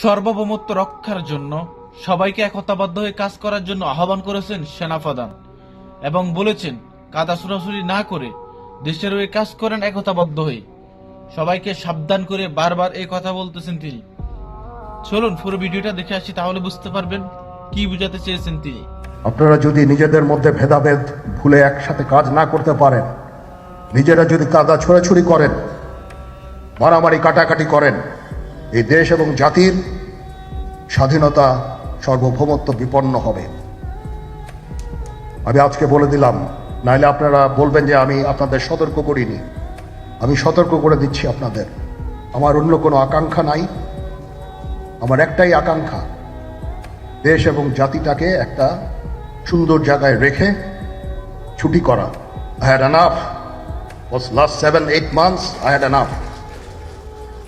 সার্বভৌমত্ব রক্ষার জন্য সবাইকে একতাবদ্ধ হয়ে কাজ করার জন্য আহ্বান করেছেন সেনাপ্রধান এবং বলেছেন, কাদা ছোড়াছুরি না করে দেশের হয়ে কাজ করেন একতাবদ্ধ হয়ে। সবাইকে সাবধান করে বারবার এই কথা বলতেছেন তিনি। চলুন পুরো ভিডিওটা দেখে আসি, তাহলে বুঝতে পারবেন কি বুঝাতে চেয়েছেন তিনি। আপনারা যদি নিজেদের মধ্যে ভেদাভেদ ভুলে একসাথে কাজ না করতে পারেন, নিজেরা যদি কাদা ছোড়াছুড়ি করেন, মারামারি কাটাকাটি করেন এই দেশ এবং জাতির স্বাধীনতা সার্বভৌমত্ব বিপন্ন হবে। আমি আজকে বলে দিলাম, নাইলে আপনারা বলবেন যে আমি আপনাদের সতর্ক করিনি। আমি সতর্ক করে দিচ্ছি আপনাদের। আমার অন্য কোনো আকাঙ্ক্ষা নাই। আমার একটাই আকাঙ্ক্ষা, দেশ এবং জাতিটাকে একটা সুন্দর জায়গায় রেখে ছুটি করা। I had was last seven eight months I had enough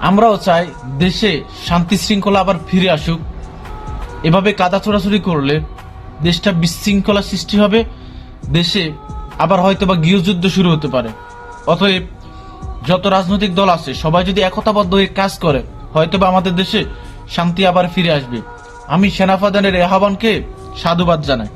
আমরাও চাই দেশে শান্তি শৃঙ্খলা আবার ফিরে আসুক। এভাবে কাদা ছোড়াছুড়ি করলে দেশটা বিশৃঙ্খলা সৃষ্টি হবে, দেশে আবার হয়তো বা গৃহযুদ্ধ শুরু হতে পারে। অতএব যত রাজনৈতিক দল আছে, সবাই যদি একতাবদ্ধ হয়ে কাজ করে হয়তো বা আমাদের দেশে শান্তি আবার ফিরে আসবে। আমি সেনাপ্রধানের এই আহ্বানকে সাধুবাদ জানাই।